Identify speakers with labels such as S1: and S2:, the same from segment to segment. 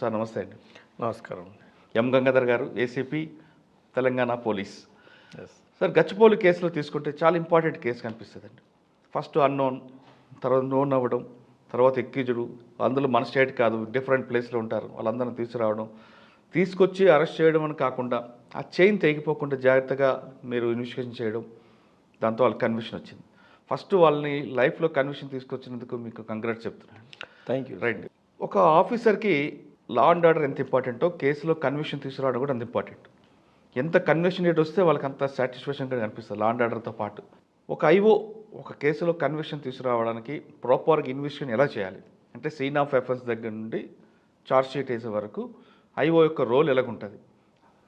S1: Sir నమస్తే అండి.
S2: నమస్కారం
S1: ఎం గంగాధర్ గారు ఏసీపీ తెలంగాణ పోలీస్. సార్ గచ్చిపోలి కేసులో తీసుకుంటే చాలా ఇంపార్టెంట్ కేసు కనిపిస్తుందండి. ఫస్ట్ అన్నోన్ తర్వాత నోన్ అవ్వడం తర్వాత ఎక్కిజుడు అందులో మన స్టేట్ కాదు డిఫరెంట్ ప్లేస్లో ఉంటారు వాళ్ళందరిని తీసుకురావడం. తీసుకొచ్చి అరెస్ట్ చేయడం అని కాకుండా ఆ చైన్ తెగిపోకుండా జాగ్రత్తగా మీరు ఇన్వెస్టిగేషన్ చేయడం దాంతో వాళ్ళకి కన్విషన్ వచ్చింది. ఫస్ట్ వాళ్ళని లైఫ్లో కన్విషన్ తీసుకొచ్చినందుకు మీకు కంగ్రాట్స్ చెప్తున్నాను.
S2: Thank you
S1: right. ఒక ఆఫీసర్కి లా అండ్ ఆర్డర్ ఎంత ఇంపార్టెంటో కేసులో కన్విషన్ తీసుకురావడం కూడా అంత ఇంపార్టెంట్ ఎంత కన్విషన్ రేట్ వస్తే వాళ్ళకి అంత సాటిస్ఫాక్షన్గా కనిపిస్తుంది లా అండ్ ఆర్డర్తో పాటు. ఒక ఐఓ ఒక కేసులో కన్విషన్ తీసుకురావడానికి ప్రాపర్గా ఇన్వెస్టిగేషన్ ఎలా చేయాలి? అంటే సీన్ ఆఫ్ ఎఫెన్స్ దగ్గర నుండి చార్జ్ షీట్ వేసే వరకు ఐఓ యొక్క రోల్ ఎలాగుంటుంది?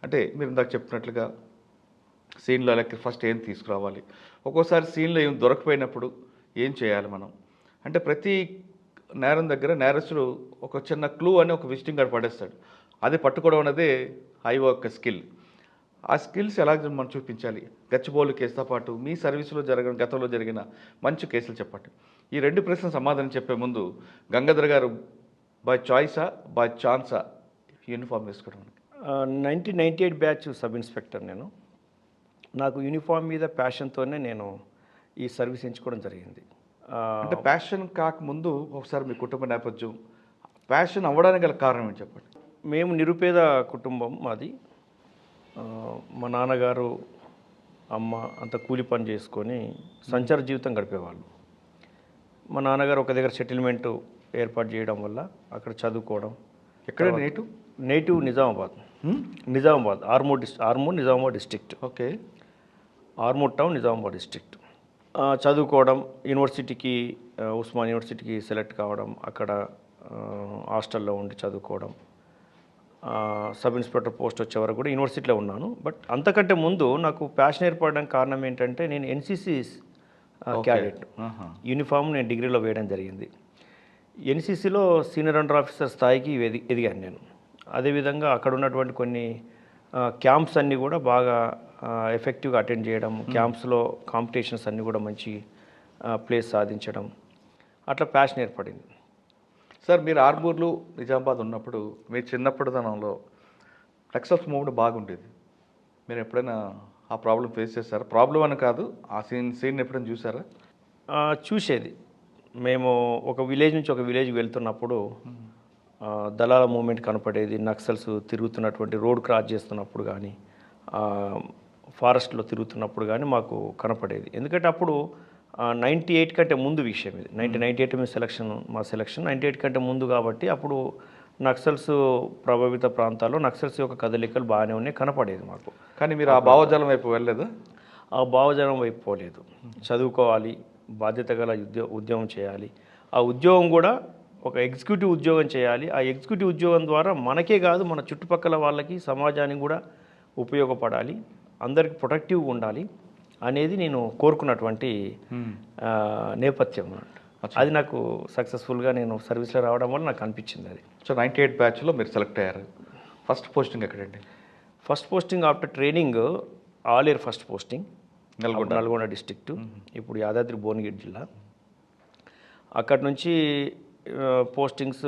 S1: అంటే మీరు ఇందాక చెప్పినట్లుగా సీన్లో ఎలా ఫస్ట్ ఏం తీసుకురావాలి? ఒక్కోసారి సీన్లో ఏం దొరకపోయినప్పుడు ఏం చేయాలి మనం? అంటే ప్రతి నేరం దగ్గర నేరస్తుడు ఒక చిన్న క్లూ అని ఒక విజిటింగ్ కార్డ్ పడేస్తాడు. అది పట్టుకోవడం అనేది ఐఓ యొక్క స్కిల్. ఆ స్కిల్స్ ఎలా మనం చూపించాలి? గచ్చిబౌలు కేసుతో పాటు మీ సర్వీసులో జరిగిన గతంలో జరిగిన మంచి కేసులు చెప్పండి. ఈ రెండు ప్రశ్న సమాధానం చెప్పే ముందు గంగాధర్ గారు బై చాయిసా బై ఛాన్సా యూనిఫామ్ వేసుకోవడం
S2: nineteen ninety eight batch sub inspector నేను. నాకు యూనిఫామ్ మీద ప్యాషన్తోనే నేను ఈ సర్వీస్ ఎంచుకోవడం జరిగింది.
S1: అంటే ప్యాషన్ కాకముందు ఒకసారి మీ కుటుంబ నేపథ్యం ప్యాషన్ అవ్వడానికి గల కారణం ఏంటి చెప్పండి?
S2: మేము నిరుపేద కుటుంబం మాది. మా నాన్నగారు అమ్మ అంత కూలి పని చేసుకొని సంచార జీవితం గడిపేవాళ్ళు. మా నాన్నగారు ఒక దగ్గర సెటిల్మెంట్ ఏర్పాటు చేయడం వల్ల అక్కడ చదువుకోవడం
S1: ఎక్కడ నేటు?
S2: Native Nizamabad. Nizamabad Armoor dis Armoor Nizamabad district.
S1: Okay.
S2: Armoor town Nizamabad district. ఆ, చదువుకోవడం యూనివర్సిటీకి ఉస్మాన్ యూనివర్సిటీకి సెలెక్ట్ కావడం అక్కడ హాస్టల్లో ఉండి చదువుకోవడం సబ్ ఇన్స్పెక్టర్ పోస్ట్ వచ్చే వరకు కూడా యూనివర్సిటీలో ఉన్నాను. బట్ అంతకంటే ముందు నాకు ప్యాషన్ ఏర్పడడానికి కారణం ఏంటంటే నేను ఎన్సీసీ క్యాడెట్. యూనిఫామ్ నేను డిగ్రీలో వేయడం జరిగింది. ఎన్సీసీలో సీనియర్ అండర్ ఆఫీసర్ స్థాయికి ఎది ఎదిగాను నేను. అదేవిధంగా అక్కడ ఉన్నటువంటి కొన్ని క్యాంప్స్ అన్నీ కూడా బాగా ఎఫెక్టివ్గా అటెండ్ చేయడం క్యాంప్స్లో కాంపిటీషన్స్ అన్నీ కూడా మంచి ప్లేస్ సాధించడం. అట్లా ప్యాషన్ ఏర్పడింది.
S1: సార్ మీరు ఆర్మూర్లు నిజామాబాద్ ఉన్నప్పుడు మీ చిన్నప్పుడు తనంలో టెక్సల్స్ మూవ్మెంట్ బాగుండేది. మీరు ఎప్పుడైనా ఆ ప్రాబ్లం ఫేస్ చేశారా? ప్రాబ్లం అని కాదు ఆ సీన్ సీన్ ఎప్పుడైనా చూసారా
S2: చూసేది. మేము ఒక విలేజ్ నుంచి ఒక విలేజ్కి వెళ్తున్నప్పుడు ఆ, దళాల మూమెంట్ కనపడేది నక్సల్స్ తిరుగుతున్నటువంటి రోడ్ క్రాస్ చేస్తున్నప్పుడు కానీ ఫారెస్ట్లో తిరుగుతున్నప్పుడు కానీ మాకు కనపడేది. ఎందుకంటే అప్పుడు నైంటీ ఎయిట్ కంటే ముందు విషయం ఇది. నైన్టీన్ నైంటీ ఎయిట్ మీ సెలక్షన్ మా సెలక్షన్ నైంటీ ఎయిట్ కంటే ముందు కాబట్టి అప్పుడు నక్సల్స్ ప్రభావిత ప్రాంతాల్లో నక్సల్స్ యొక్క కదలికలు బాగానే ఉన్నాయి కనపడేది మాకు.
S1: కానీ మీరు ఆ భావజాలం వైపు వెళ్ళలేదా?
S2: ఆ భావజనం వైపు పోలేదు. చదువుకోవాలి బాధ్యత గల ఉద్యో ఉద్యోగం చేయాలి. ఆ ఉద్యోగం కూడా ఒక ఎగ్జిక్యూటివ్ ఉద్యోగం చేయాలి. ఆ ఎగ్జిక్యూటివ్ ఉద్యోగం ద్వారా మనకే కాదు మన చుట్టుపక్కల వాళ్ళకి సమాజానికి కూడా ఉపయోగపడాలి. అందరికి ప్రొటెక్టివ్గా ఉండాలి అనేది నేను కోరుకున్నటువంటి నేపథ్యం. అది నాకు సక్సెస్ఫుల్గా నేను సర్వీస్లో రావడం వల్ల నాకు అనిపించింది అది.
S1: సో నైంటీ ఎయిట్ బ్యాచ్లో మీరు సెలెక్ట్ అయ్యారు. ఫస్ట్ పోస్టింగ్ ఎక్కడండి?
S2: First posting after training all year first posting
S1: Nalgonda.
S2: Nalgonda district ఇప్పుడు యాదాద్రి భువనగిరి జిల్లా. అక్కడి నుంచి పోస్టింగ్స్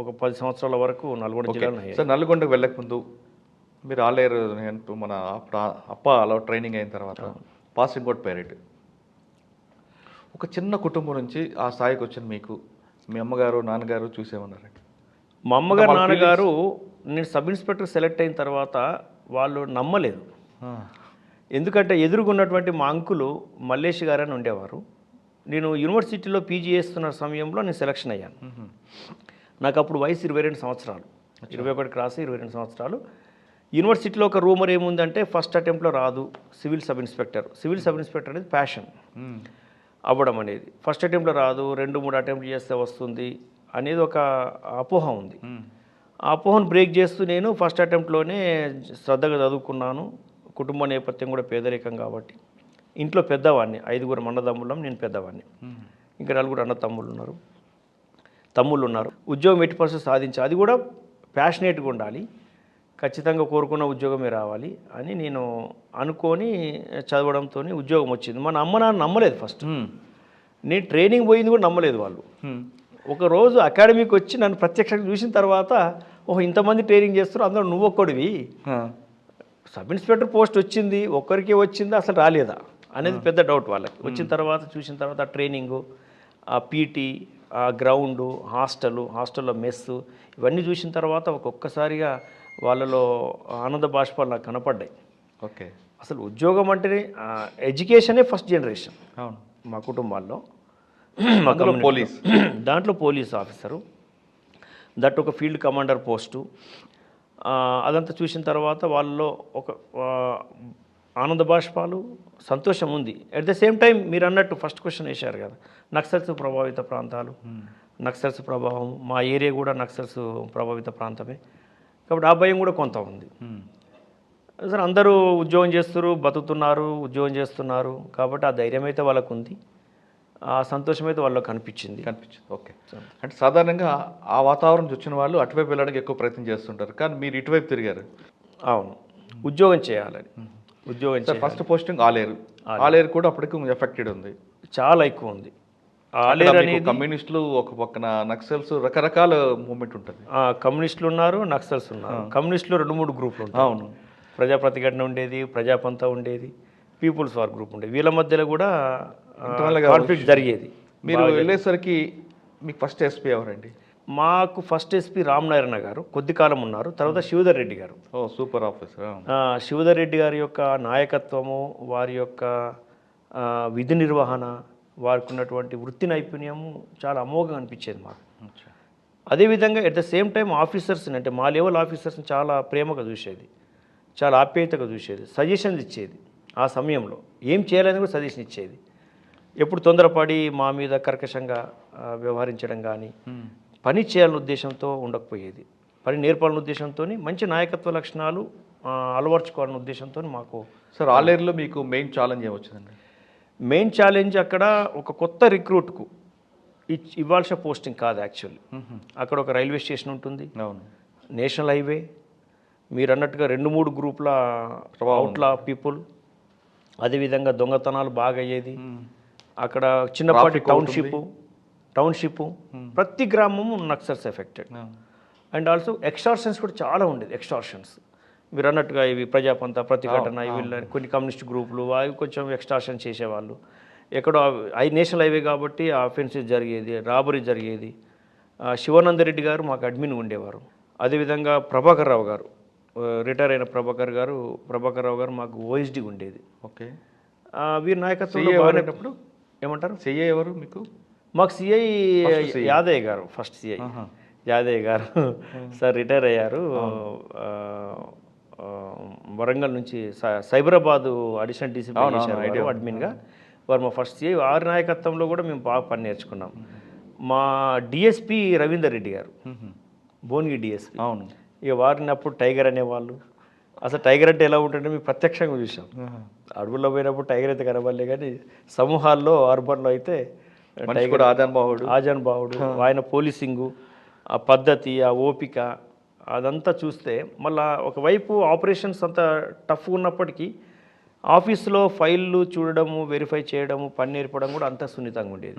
S2: ఒక పది సంవత్సరాల వరకు నల్గొండ జిల్లాలో
S1: నల్గొండకు వెళ్ళక ముందు మీరు ఆలేరు మన అప్పుడు ఆ- అప్ప అలా ట్రైనింగ్ అయిన తర్వాత పాసింగ్ అవుట్ పేరెడ్ ఒక చిన్న కుటుంబం నుంచి ఆ స్థాయికి వచ్చిన మీకు. మీ అమ్మగారు నాన్నగారు చూసేమన్నారండి
S2: మా అమ్మగారు నాన్నగారు నేను సబ్ ఇన్స్పెక్టర్ సెలెక్ట్ అయిన తర్వాత వాళ్ళు నమ్మలేదు. ఎందుకంటే ఎదురుగున్నటువంటి మా అంకులు మల్లేష్ గారని ఉండేవారు. నేను యూనివర్సిటీలో పీజీ చేస్తున్న సమయంలో నేను సెలక్షన్ అయ్యాను. నాకు అప్పుడు వయసు ఇరవై రెండు సంవత్సరాలు. ఇరవై ఒకటి క్రాస్ ఇరవై రెండు సంవత్సరాలు. యూనివర్సిటీలో ఒక రూమర్ ఏముందంటే ఫస్ట్ అటెంప్ట్లో రాదు civil sub inspector. Civil sub inspector అనేది ప్యాషన్. అవ్వడం అనేది. ఫస్ట్ అటెంప్ట్లో రాదు రెండు మూడు అటెంప్ట్ చేస్తే వస్తుంది అనేది ఒక అపోహ ఉంది. ఆ అపోహను బ్రేక్ చేస్తూ నేను ఫస్ట్ అటెంప్ట్లోనే శ్రద్ధగా చదువుకున్నాను. కుటుంబ నేపథ్యం కూడా పేదరికం కాబట్టి. ఇంట్లో పెద్దవాడిని ఐదుగురు అన్నదమ్ములం నేను పెద్దవాడిని. ఇంకా నలుగురు అన్న తమ్ముళ్ళు ఉన్నారు. తమ్ముళ్ళు ఉన్నారు. ఉద్యోగం ఎట్టి పరిస్థితి సాధించి అది కూడా ప్యాషనేట్గా ఉండాలి. ఖచ్చితంగా కోరుకున్న ఉద్యోగమే రావాలి అని నేను అనుకొని చదవడంతో ఉద్యోగం వచ్చింది. మన అమ్మ నాన్న నమ్మలేదు ఫస్ట్. నేను ట్రైనింగ్ పోయింది కూడా నమ్మలేదు వాళ్ళు. ఒక రోజు అకాడమీకి వచ్చి నన్ను ప్రత్యక్షంగా చూసిన తర్వాత ఓహో ఇంతమంది ట్రైనింగ్ చేస్తారు అందరూ నువ్వు ఒక్కడివి. సబ్ ఇన్స్పెక్టర్ పోస్ట్ వచ్చింది ఒక్కరికి వచ్చిందా అసలు రాలేదా అనేది పెద్ద డౌట్ వాళ్ళకి. వచ్చిన తర్వాత చూసిన తర్వాత ఆ ట్రైనింగు ఆ పీటీ ఆ గ్రౌండు హాస్టల్ హాస్టల్లో మెస్ ఇవన్నీ చూసిన తర్వాత ఒక్కొక్కసారిగా వాళ్ళలో ఆనంద బాష్పాలు నాకు కనపడ్డాయి.
S1: ఓకే.
S2: అసలు ఉద్యోగం అంటేనే ఎడ్యుకేషనే ఫస్ట్ జనరేషన్.
S1: అవును.
S2: మా కుటుంబాల్లో.
S1: పోలీస్.
S2: దాంట్లో పోలీస్ ఆఫీసరు. దట్ ఒక ఫీల్డ్ కమాండర్ పోస్టు. అదంతా చూసిన తర్వాత వాళ్ళలో ఒక ఆనంద బాష్పాలు సంతోషం ఉంది. అట్ ద సేమ్ టైం మీరు అన్నట్టు ఫస్ట్ క్వశ్చన్ వేశారు కదా. నక్సల్స్ ప్రభావిత ప్రాంతాలు. నక్సల్స్ ప్రభావం మా ఏరియా కూడా నక్సల్స్ ప్రభావిత ప్రాంతమే. కాబట్టి ఆ భయం కూడా కొంత ఉంది. సార్ అందరూ ఉద్యోగం చేస్తున్నారు బతుకుతున్నారు ఉద్యోగం చేస్తున్నారు. కాబట్టి ఆ ధైర్యం అయితే వాళ్ళకు ఉంది ఆ సంతోషం అయితే వాళ్ళకి కనిపించింది.
S1: కనిపించింది. ఓకే. అంటే సాధారణంగా ఆ వాతావరణం వచ్చిన వాళ్ళు అటువైపు వెళ్ళడానికి ఎక్కువ ప్రయత్నం చేస్తుంటారు. కానీ మీరు ఇటువైపు తిరిగారు.
S2: అవును. ఉద్యోగం చేయాలని. ఉద్యోగం
S1: ఫస్ట్ పోస్టింగ్ ఆలేరు. ఆలేరు. కూడా అప్పటికి ఎఫెక్టెడ్ ఉంది.
S2: చాలా ఎక్కువ ఉంది. ఆలేరు
S1: మీకు
S2: అనేది
S1: కమ్యూనిస్టులు ఒక పక్కన నక్సల్స్ రకరకాల మూమెంట్ ఉంటుంది.
S2: కమ్యూనిస్టులు ఉన్నారు నక్సల్స్ ఉన్నారు. కమ్యూనిస్టులు రెండు మూడు గ్రూపులు ఉంటాయి.
S1: అవును.
S2: ప్రజా ప్రతిఘటన ఉండేది ప్రజాపంత ఉండేది పీపుల్స్ వార్ గ్రూప్ ఉండేది. వీళ్ళ మధ్యలో కూడా కాన్ఫ్లిక్ట్ జరిగేది.
S1: మీరు వెళ్ళేసరికి మీకు ఫస్ట్ ఎస్పీ ఎవరండి?
S2: మాకు ఫస్ట్ ఎస్పీ రామనారాయణ గారు. కొద్ది కాలం ఉన్నారు. తర్వాత శివధర్ రెడ్డి గారు.
S1: ఓ సూపర్ ఆఫీసర్
S2: శివధర్ రెడ్డి గారి యొక్క నాయకత్వము వారి యొక్క విధి నిర్వహణ వారికి ఉన్నటువంటి వృత్తి నైపుణ్యము చాలా అమోఘంగా అనిపించేది మాకు. అదేవిధంగా ఎట్ ద సేమ్ టైం ఆఫీసర్స్ని అంటే మా లెవెల్ ఆఫీసర్స్ని చాలా ప్రేమగా చూసేది. చాలా ఆప్యాయతగా చూసేది. సజెషన్స్ ఇచ్చేది ఆ సమయంలో. ఏం చేయాలని కూడా సజెషన్ ఇచ్చేది. ఎప్పుడు తొందరపడి మా మీద కర్కశంగా వ్యవహరించడం కానీ పని చేయాలనే ఉద్దేశంతో ఉండకపోయేది. పని నేర్పాలనే ఉద్దేశంతో మంచి నాయకత్వ లక్షణాలు అలవర్చుకోవాలనే ఉద్దేశంతో మాకు
S1: సార్ ఆలేరులో మీకు మెయిన్ ఛాలెంజ్ ఏమొచ్చిందండి
S2: మెయిన్ ఛాలెంజ్ అక్కడ ఒక కొత్త రిక్రూట్కు ఇవ్వాల్సిన పోస్టింగ్ కాదు యాక్చువల్లీ అక్కడ ఒక రైల్వే స్టేషన్ ఉంటుంది.
S1: అవును.
S2: నేషనల్ హైవే మీరు అన్నట్టుగా రెండు మూడు గ్రూపుల అవుట్లా పీపుల్ అదేవిధంగా దొంగతనాలు బాగా అయ్యేది. అక్కడ చిన్నపాటి టౌన్షిప్ టౌన్షిప్ ప్రతి గ్రామము Naxals affected and also extortions కూడా చాలా ఉండేది ఎక్స్టార్షన్స్ మీరు అన్నట్టుగా ఇవి ప్రజాపంత ప్రతిఘటన ఇవి కొన్ని కమ్యూనిస్ట్ గ్రూపులు అవి కొంచెం ఎక్స్టార్షన్ చేసేవాళ్ళు. ఎక్కడో ఐ నేషనల్ హైవే కాబట్టి ఆ అఫెన్సెస్ జరిగేది రాబరీ జరిగేది. శివానందరెడ్డి గారు మాకు అడ్మిన్ ఉండేవారు. అదేవిధంగా ప్రభాకర్ రావు గారు రిటైర్ అయిన ప్రభాకర్ గారు ప్రభాకర్ రావు గారు మాకు ఓఎస్డి ఉండేది.
S1: ఓకే.
S2: వీరి నాయకత్వంలో
S1: CA
S2: బాగానే
S1: ఎవరైనప్పుడు?
S2: ఏమంటారు?
S1: చెయ్య ఎవరు మీకు?
S2: మాకు సిఐ యాదయ్య గారు ఫస్ట్ సిఐ యాదయ్య గారు. సార్ రిటైర్ అయ్యారు. వరంగల్ నుంచి సై- సైబరాబాద్ అడిషనల్ డీసీపీ అడ్మిన్గా వారు మా ఫస్ట్ సిఐ వారి నాయకత్వంలో కూడా మేము బాగా పని నేర్చుకున్నాం. మా డిఎస్పి రవీందర్ రెడ్డి గారు భువనగిరి డిఎస్పి.
S1: అవును.
S2: ఇక వారిని అప్పుడు టైగర్ అనేవాళ్ళు. అసలు టైగర్ అంటే ఎలా ఉంటుంటే మేము ప్రత్యక్షంగా చూసాం అడవుల్లో పోయినప్పుడు టైగర్ అయితే కనబడలే కానీ సమూహాల్లో అర్బన్లో అయితే
S1: కూడా ఆదాన్ బాహుడు
S2: ఆజాన్ బావుడు ఆయన పోలీసింగు ఆ పద్ధతి ఆ ఓపిక అదంతా చూస్తే మళ్ళా ఒకవైపు ఆపరేషన్స్ అంత టఫ్ ఉన్నప్పటికీ ఆఫీస్లో ఫైళ్ళు చూడడము వెరిఫై చేయడము పని నేర్పడం కూడా అంత సున్నితంగా ఉండేది.